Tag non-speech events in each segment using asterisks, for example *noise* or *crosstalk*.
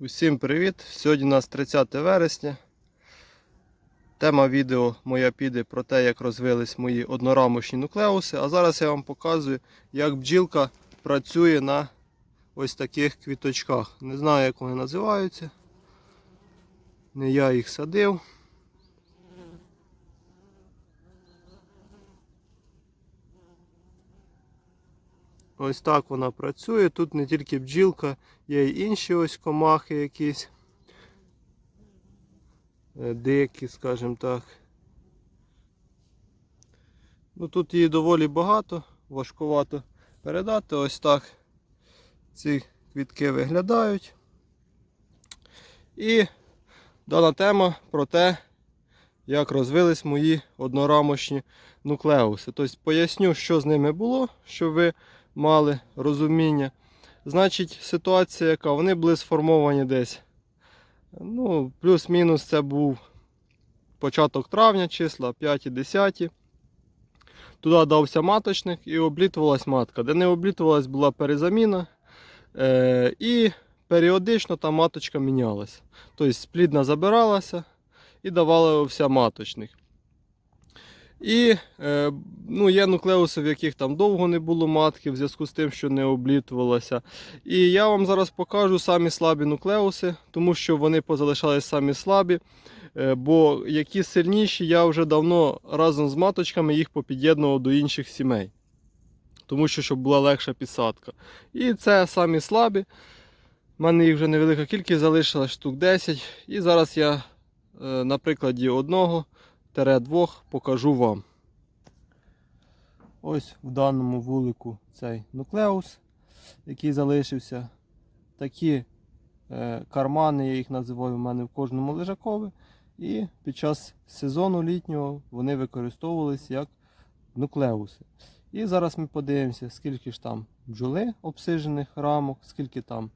Усім привіт! Сьогодні у нас 30 вересня. Тема відео моя піде про те, як розвились мої однорамочні нуклеуси. А зараз я вам показую, як бджілка працює на ось таких квіточках. Не знаю, як вони називаються. Не я їх садив. Ось так вона працює. Тут не тільки бджілка, є й інші ось комахи якісь. Е, Дикі, скажімо так. Ну тут її доволі багато, важкувато передати. Ось так ці квітки виглядають. І дана тема про те, як розвились мої однорамочні нуклеуси. Тобто поясню, що з ними було, щоб ви мали розуміння. Значить, ситуація яка? Вони були сформовані десь. Ну, плюс-мінус це був початок травня, числа 5-10. Туди дався маточник і облітувалась матка. Де не облітувалась, була перезаміна. Е, і періодично там маточка мінялася. Тобто сплідна забиралася і давала маточник. І е, ну, є нуклеуси, в яких там довго не було матки, в зв'язку з тим, що не облітувалося. І я вам зараз покажу самі слабі нуклеуси, тому що вони позалишались самі слабі. Е, бо які сильніші, я вже давно разом з маточками їх попід'єднував до інших сімей. Тому що щоб була легша підсадка. І це самі слабі. У мене їх вже невелика кількість залишилась штук 10. І зараз я е, на прикладі одного двох покажу вам. Ось в даному вулику цей нуклеус, який залишився. Такі е, кармани, я їх називаю в мене в кожному лежакові. І під час сезону літнього вони використовувалися як нуклеуси. І зараз ми подивимося, скільки ж там бджоли обсижених рамок, скільки там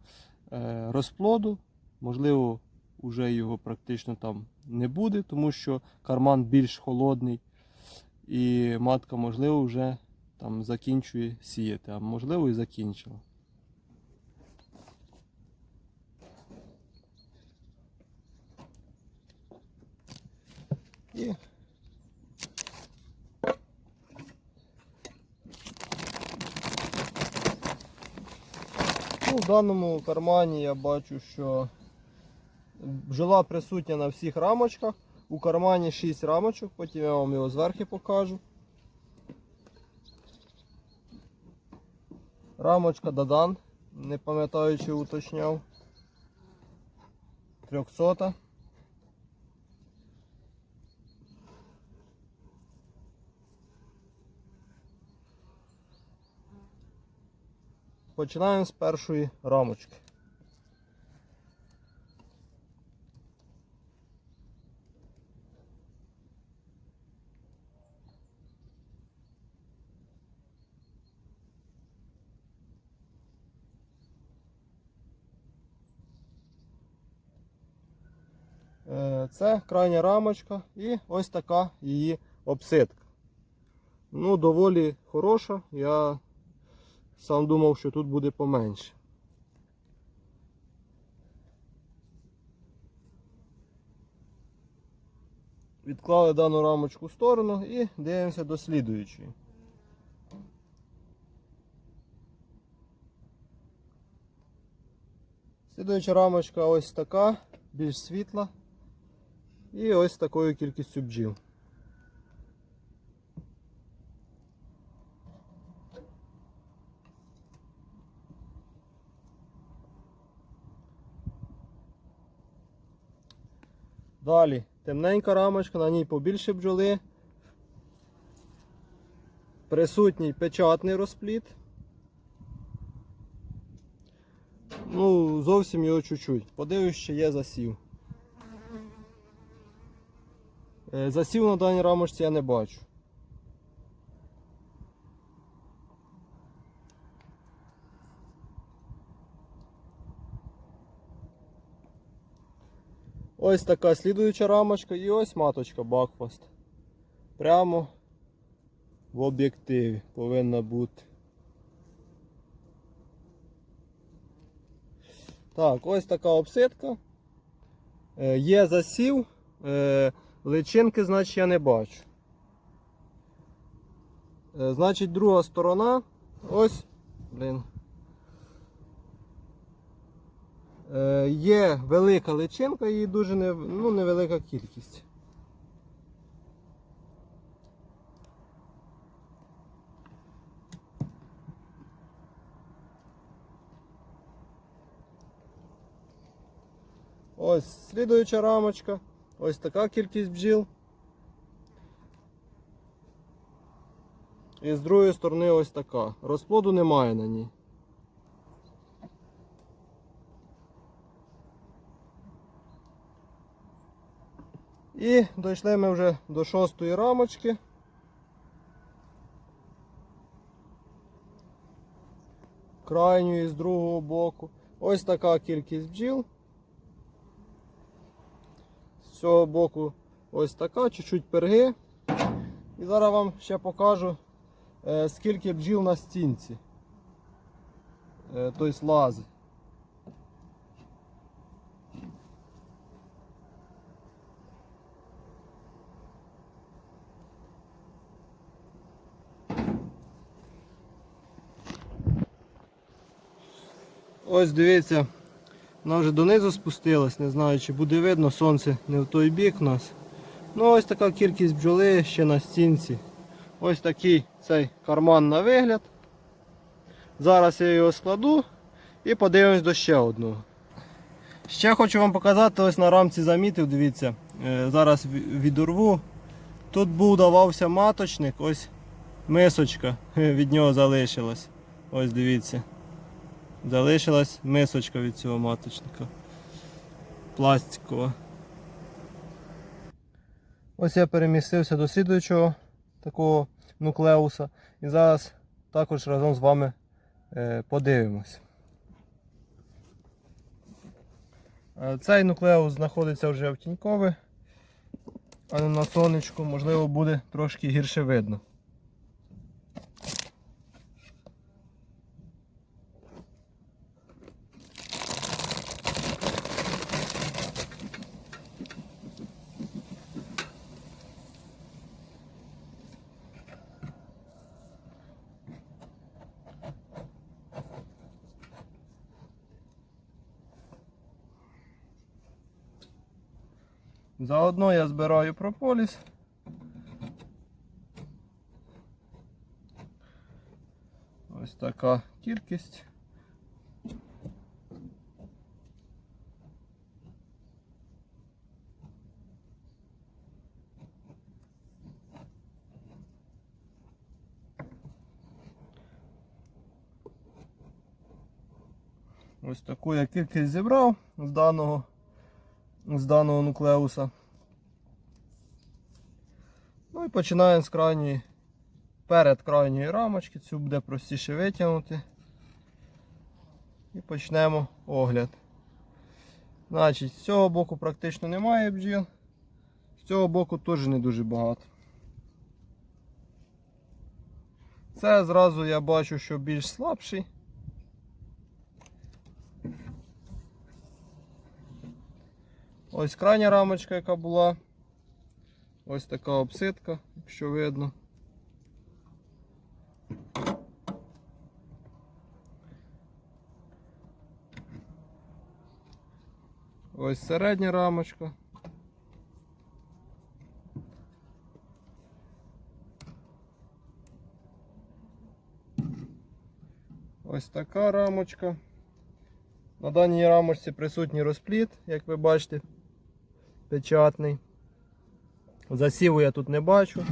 е, розплоду. Можливо, вже його практично там не буде, тому що карман більш холодний. І матка, можливо, вже там закінчує сіяти, а можливо і закінчила. І ну, в даному кармані я бачу, що бджола присутня на всіх рамочках. У кармані 6 рамочок, потім я вам його зверху покажу. Рамочка Дадан, не пам'ятаю чи уточняв. 300. Починаємо з першої рамочки. Е, Це крайня рамочка і ось така її обсидка. Ну, доволі хороша. Я сам думав, що тут буде поменше. Відклали дану рамочку в сторону і дивимося до слідуючої. Слідуюча рамочка ось така, більш світла. І ось такою кількістю бджіл. Далі темненька рамочка, на ній побільше бджоли. Присутній печатний розпліт. Ну, зовсім його чуть-чуть. Подивлюсь, ще є засів. Е, Засів на даній рамочці я не бачу. Ось така слідуюча рамочка і ось маточка Бакфаст. Прямо в об'єктиві повинна бути. Так, ось така обсидка. Е, Є засів, е, личинки, значить, я не бачу. Е, Значить, друга сторона. Ось. Блін. Е, Є велика личинка, її дуже не, ну, невелика кількість. Ось слідуюча рамочка. Ось така кількість бджіл. І з другої сторони ось така. Розплоду немає на ній. І дійшли ми вже до шостої рамочки. Крайньої з другого боку. Ось така кількість бджіл. З цього боку ось така, чуть-чуть перги. І зараз вам ще покажу, е, скільки бджіл на стінці. Е, Тобто лази. Ось дивіться, вона вже донизу спустилась, не знаю чи буде видно, сонце не в той бік у нас. Ну ось така кількість бджоли ще на стінці. Ось такий цей карман на вигляд. Зараз я його складу і подивимось до ще одного. Ще хочу вам показати, ось на рамці замітив, дивіться, е, зараз ві- відорву. Тут був давався маточник, ось мисочка *laughs* від нього залишилась. Ось дивіться. Залишилась мисочка від цього маточника. Пластикова. Ось я перемістився до слідуючого такого нуклеуса. І зараз також разом з вами е, подивимось. Е, Цей нуклеус знаходиться вже в тінькові, а на сонечку, можливо, буде трошки гірше видно. Заодно я збираю прополіс. Ось така кількість. Ось таку я кількість зібрав з даного з даного нуклеуса. Ну починаємо з крайньої, перед крайньої рамочки, цю буде простіше витягнути. І почнемо огляд. Значить, з цього боку практично немає бджіл, з цього боку теж не дуже багато. Це зразу я бачу, що більш слабший. Ось крайня рамочка, яка була. Ось така обсидка, якщо видно. Ось середня рамочка. Ось така рамочка. На даній рамочці присутній розпліт, як ви бачите, печатний. Засіву я тут не бачу.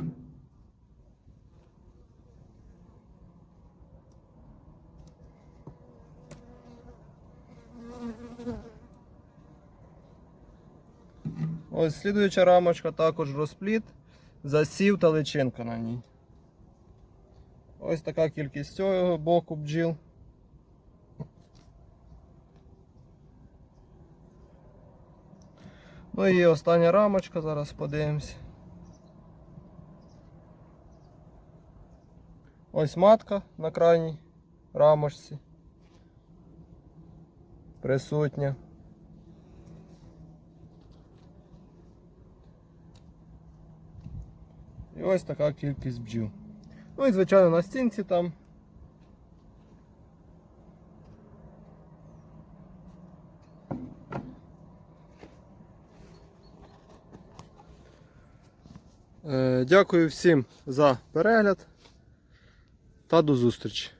Ось слідуюча рамочка також розпліт, засів та личинка на ній. Ось така кількість цього боку бджіл. Ну і остання рамочка, зараз подивимось. Ось матка на крайній рамочці. Присутня. І ось така кількість бджіл. Ну і звичайно на стінці там. Е, Дякую всім за перегляд та до зустрічі.